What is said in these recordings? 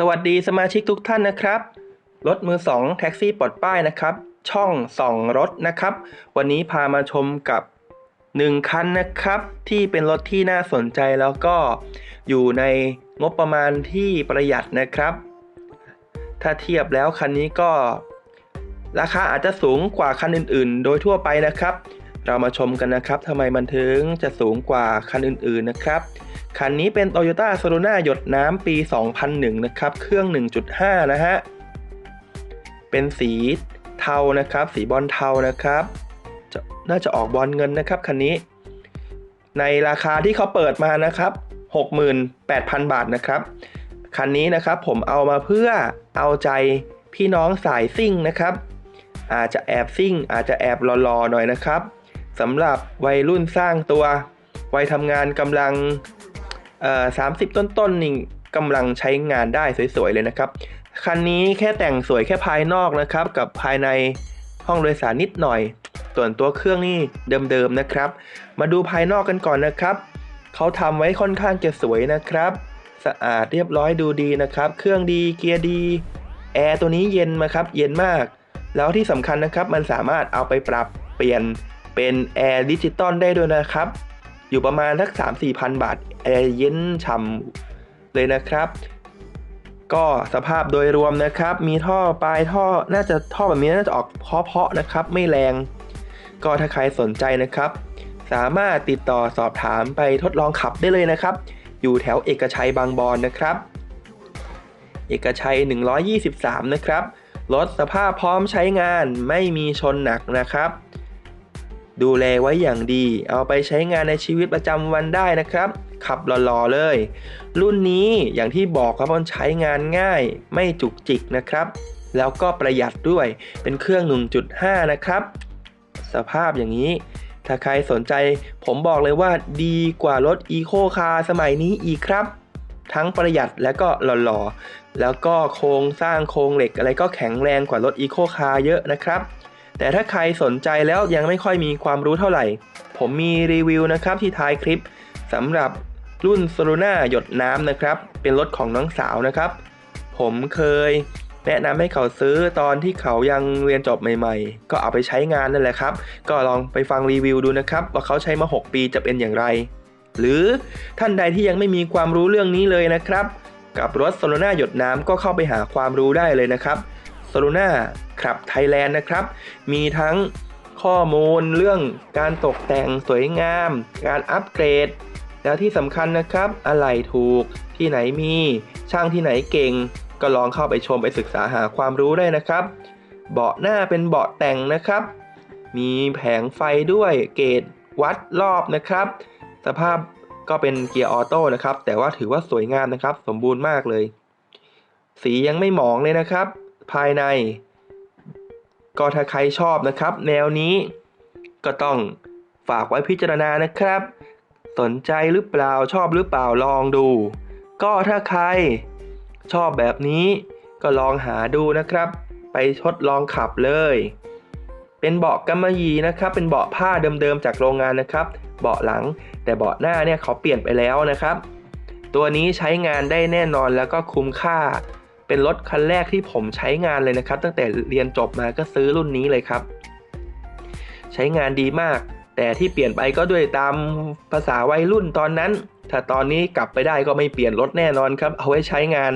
สวัสดีสมาชิกทุกท่านนะครับ รถมือสองแท็กซี่ปลดป้ายนะครับ ช่องส่องรถนะครับ วันนี้พามาชมกับหนึ่งคันนะครับ ที่เป็นรถที่น่าสนใจแล้วก็อยู่ในงบประมาณที่ประหยัดนะครับ ถ้าเทียบแล้วคันนี้ก็ ราคาอาจจะสูงกว่าคันอื่น ๆ โดยทั่วไปนะครับ เรามาชมกันนะครับทำไมมันถึงจะสูงกว่าคันอื่นๆนะครับ คันนี้เป็น Toyota s o l o n a หยดน้ำปี 2001 นะครับ เครื่อง 1.5 นะฮะ เป็นสีเทานะครับ สีบอลเทานะครับ น่าจะออกบอลเงินนะครับคันนี้ ในราคาที่เขาเปิดมานะครับ 68,000 บาทนะครับ คันนี้นะครับผมเอามาเพื่อเอาใจพี่น้องสายซิ่งนะครับ อาจจะแอบซิ่ง อาจจะแอบรอๆหน่อยนะครับ สำหรับวัยรุ่นสร้างตัว วัยทำงานกำลังเอ่อ30ต้นๆนี่กำลังใช้งานได้สวยๆเลยนะครับ คันนี้แค่แต่งสวยแค่ภายนอกนะครับ กับภายในห้องโดยสารนิดหน่อย ส่วนตัวเครื่องนี่เดิมๆนะครับ มาดูภายนอกกันก่อนนะครับเขาทำไว้ค่อนข้างจะสวยนะครับ สะอาดเรียบร้อยดูดีนะครับ เครื่องดีเกียร์ดีแอร์ตัวนี้เย็นมาครับ เย็นมาก แล้วที่สำคัญนะครับมันสามารถเอาไปปรับเปลี่ยน เป็นแอร์ดิจิตอลได้ด้วยนะครับ อยู่ประมาณสัก 3 4พันบาท แอร์เย็นฉ่ำเลยนะครับ ก็สภาพโดยรวมนะครับ มีท่อปลายท่อน่าจะท่อแบบนี้น่าจะออกเพาะๆนะครับ ไม่แรง ก็ถ้าใครสนใจนะครับ สามารถติดต่อสอบถามไปทดลองขับได้เลยนะครับ อยู่แถวเอกชัยบางบอนนะครับ เอกชัย 123 นะครับรถสภาพพร้อมใช้งานไม่มีชนหนักนะครับ ดูแลไว้อย่างดี เอาไปใช้งานในชีวิตประจำวันได้นะครับ ขับหล่อๆเลย รุ่นนี้อย่างที่บอกครับมันใช้งานง่าย ไม่จุกจิกนะครับ แล้วก็ประหยัดด้วยเป็นเครื่อง 1.5 นะครับ สภาพอย่างนี้ ถ้าใครสนใจผมบอกเลยว่าดีกว่ารถ Eco Car สมัยนี้อีกครับ ทั้งประหยัดและก็หล่อๆ แล้วก็โครงสร้างโครงเหล็กอะไรก็แข็งแรงกว่ารถ Eco Car เยอะนะครับ แต่ถ้าใครสนใจแล้วยังไม่ค่อยมีความรู้เท่าไหร่ ผมมีรีวิวนะครับที่ท้ายคลิปสำหรับรุ่น s o l o n a หยดน้ำนะครับ เป็นรถของน้องสาวนะครับ ผมเคยแนะนำให้เขาซื้อตอนที่เขายังเรียนจบใหม่ ๆ ก็เอาไปใช้งานนั่นแหละครับ ก็ลองไปฟังรีวิวดูนะครับ ว่าเขาใช้มา 6 ปีจะเป็นอย่างไร หรือท่านใดที่ยังไม่มีความรู้เรื่องนี้เลยนะครับ กับรถ s o l o n a หยดน้ำก็เข้าไปหาความรู้ได้เลยนะครับ s o l o n a ครับไทยแลนด์นะครับ มีทั้งข้อมูลเรื่องการตกแต่งสวยงาม การอัปเกรด แล้วที่สำคัญนะครับอะไหล่ถูกที่ไหนมี ช่างที่ไหนเก่ง ก็ลองเข้าไปชมไปศึกษาหาความรู้ได้นะครับ เบาะหน้าเป็นเบาะแต่งนะครับ มีแผงไฟด้วยเกจวัดรอบนะครับ สภาพก็เป็นเกียร์ออโต้นะครับ แต่ว่าถือว่าสวยงามนะครับ สมบูรณ์มากเลย สียังไม่หมองเลยนะครับ ภายใน ก็ถ้าใครชอบนะครับ แนวนี้ก็ต้องฝากไว้พิจารณานะครับ สนใจหรือเปล่าชอบหรือเปล่าลองดู ก็ถ้าใครชอบแบบนี้ก็ลองหาดูนะครับ ไปทดลองขับเลย เป็นเบาะกำมะหยี่นะครับ เป็นเบาะผ้าเดิมๆจากโรงงานนะครับ เบาะหลัง แต่เบาะหน้าเนี่ยเขาเปลี่ยนไปแล้วนะครับ ตัวนี้ใช้งานได้แน่นอนแล้วก็คุ้มค่า เป็นรถคันแรกที่ผมใช้งานเลยนะครับ ตั้งแต่เรียนจบมาก็ซื้อรุ่นนี้เลยครับ ใช้งานดีมาก แต่ที่เปลี่ยนไปก็ด้วยตามภาษาวัยรุ่นตอนนั้น ถ้าตอนนี้กลับไปได้ก็ไม่เปลี่ยนรถแน่นอนครับ เอาไว้ใช้งาน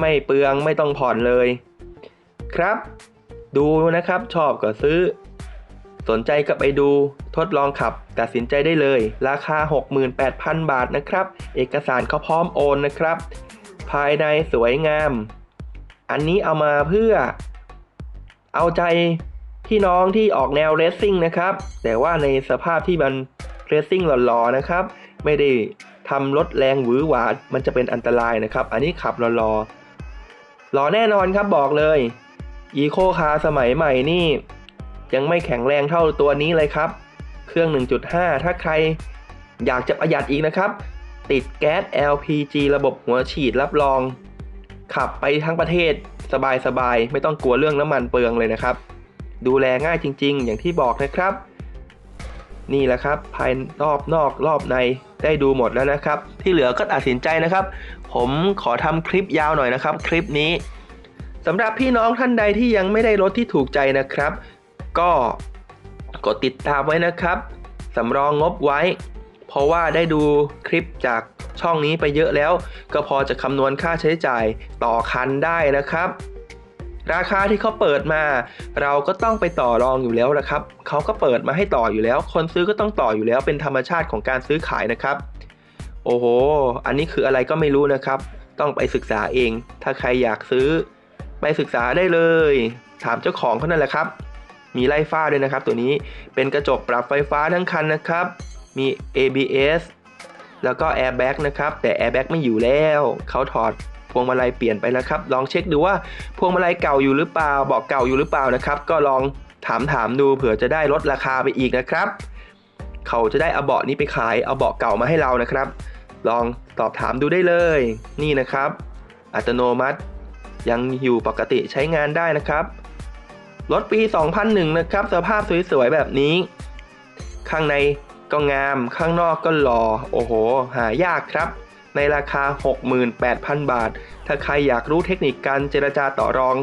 ไม่เปลืองไม่ต้องผ่อนเลย ครับ ดูนะครับชอบก็ซื้อ สนใจก็ไปดูทดลองขับ ตัดสินใจได้เลย ราคา 68,000 บาทนะครับ เอกสารเขาพร้อมโอนนะครับภายในสวยงาม อันนี้เอามาเพื่อเอาใจพี่น้องที่ออกแนวเรสซิ่งนะครับ แต่ว่าในสภาพที่มันเรสซิ่งหล่อๆนะครับ ไม่ได้ทำรถแรงหวือหวามันจะเป็นอันตรายนะครับ อันนี้ขับหล่อๆหล่อแน่นอนครับบอกเลยอีโคคาสมัยใหม่นี่ ยังไม่แข็งแรงเท่าตัวนี้เลยครับ เครื่อง 1.5 ถ้าใครอยากจะประหยัดอีกนะครับ ติดแก๊ส LPG ระบบหัวฉีดรับรอง ขับไปทั้งประเทศสบายๆ ไม่ต้องกลัวเรื่องน้ำมันเปลืองเลยนะครับ ดูแลง่ายจริงๆ อย่างที่บอกนะครับ นี่แหละครับ ภายรอบนอกรอบในได้ดูหมดแล้วนะครับ ที่เหลือก็ตัดสินใจนะครับผผมขอทำคลิปยาวหน่อยนะครับ คลิปนี้สำหรับพี่น้องท่านใดที่ยังไม่ได้รถที่ถูกใจนะครับ ก็กดติดตามไว้นะครับสำรองงบไว้ เพราะว่าได้ดูคลิปจาก ช่องนี้ไปเยอะแล้ว ก็พอจะคำนวณค่าใช้จ่ายต่อคันได้นะครับ ราคาที่เขาเปิดมา เราก็ต้องไปต่อรองอยู่แล้วนะครับเขาก็เปิดมาให้ต่ออยู่แล้ว คนซื้อก็ต้องต่ออยู่แล้วเป็นธรรมชาติของการซื้อขายนะครับ โอ้โห อันนี้คืออะไรก็ไม่รู้นะครับ ต้องไปศึกษาเอง ถ้าใครอยากซื้อ ไปศึกษาได้เลย ถามเจ้าของเขานั่นแหละครับมีไล่ฟ้าด้วยนะครับ ตัวนี้เป็นกระจกปรับไฟฟ้าทั้งคันนะครับ มี ABS แล้วก็ Airbag นะครับ แต่ Airbag ไม่อยู่แล้ว เขาถอดพวงมาลัยเปลี่ยนไปแล้วครับ ลองเช็คดูว่าพวงมาลัยเก่าอยู่หรือเปล่าบอกเก่าอยู่หรือเปล่านะครับ ก็ลองถามถามดูเผื่อจะได้ลดราคาไปอีกนะครับ เขาจะได้เอาเบาะนี้ไปขายเอาเบาะเก่ามาให้เรานะครับ ลองสอบถามดูได้เลย นี่นะครับ อัตโนมัติยังอยู่ปกติใช้งานได้นะครับรถปี 2001 นะครับ สภาพสวยๆ แบบนี้ ข้างใน ก็งาม ข้างนอกก็หล่อ โอ้โห หายากครับ ในราคา 68,000 บาท ถ้าใครอยากรู้เทคนิคการเจรจาต่อรอง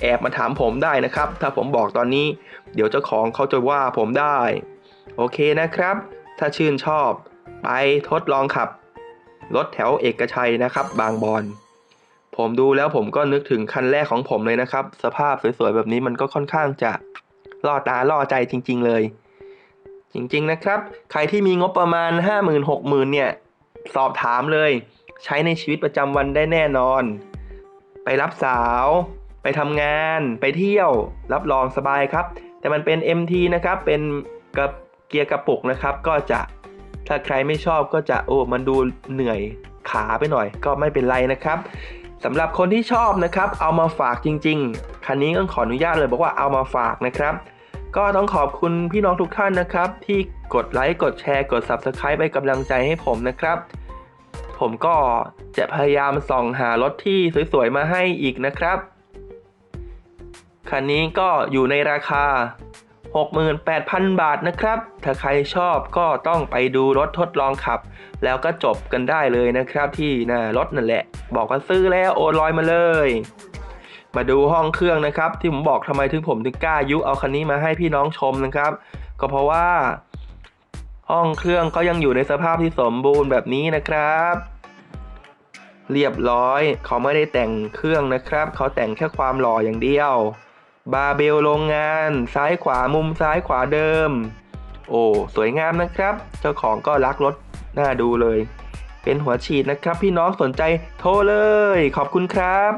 แอบมาถามผมได้นะครับ ถ้าผมบอกตอนนี้ เดี๋ยวเจ้าของเขาจะว่าผมได้ โอเคนะครับ ถ้าชื่นชอบ ไปทดลองขับ รถแถวเอกชัยนะครับ บางบอนผมดูแล้วผมก็นึกถึงคันแรกของผมเลยนะครับ สภาพสวยๆแบบนี้มันก็ค่อนข้างจะล่อตาล่อใจจริง ๆ เลย จริงๆนะครับ ใครที่มีงบประมาณ 50,000-60,000เนี่ย สอบถามเลย ใช้ในชีวิตประจำวันได้แน่นอน ไปรับสาว ไปทำงาน ไปเที่ยว รับรองสบายครับ แต่มันเป็น MT นะครับ เป็นกับเกียร์กระปุกนะครับ ก็จะถ้าใครไม่ชอบก็จะโอ้ มันดูเหนื่อยขาไปหน่อย ก็ไม่เป็นไรนะครับสำหรับคนที่ชอบนะครับ เอามาฝากจริง ๆ คันนี้ต้องขออนุญาตเลยบอกว่าเอามาฝากนะครับ ก็ต้องขอบคุณพี่น้องทุกท่านนะครับ ที่กดไลค์กดแชร์กด Subscribe ไปกำลังใจให้ผมนะครับ ผมก็จะพยายามส่องหารถที่สวยๆ มาให้อีกนะครับ คันนี้ก็อยู่ในราคา 68,000 บาทนะครับ ถ้าใครชอบก็ต้องไปดูรถทดลองขับ แล้วก็จบกันได้เลยนะครับที่หน้ารถนั่นแหละ บอกว่าซื้อแล้วโอนลอยมาเลย มาดูห้องเครื่องนะครับ ที่ผมบอกทำไมถึงผมถึงกล้ายุเอาคันนี้มาให้พี่น้องชมนะครับ ก็เพราะว่า ห้องเครื่องก็ยังอยู่ในสภาพที่สมบูรณ์แบบนี้นะครับ เรียบร้อย เขาไม่ได้แต่งเครื่องนะครับ เขาแต่งแค่ความหล่ออย่างเดียว บาเบลโรงงาน ซ้ายขวามุมซ้ายขวาเดิม โอ้สวยงามนะครับ เจ้าของก็รักรถน่าดูเลย เป็นหัวฉีดนะครับ พี่น้องสนใจโทรเลย ขอบคุณครับ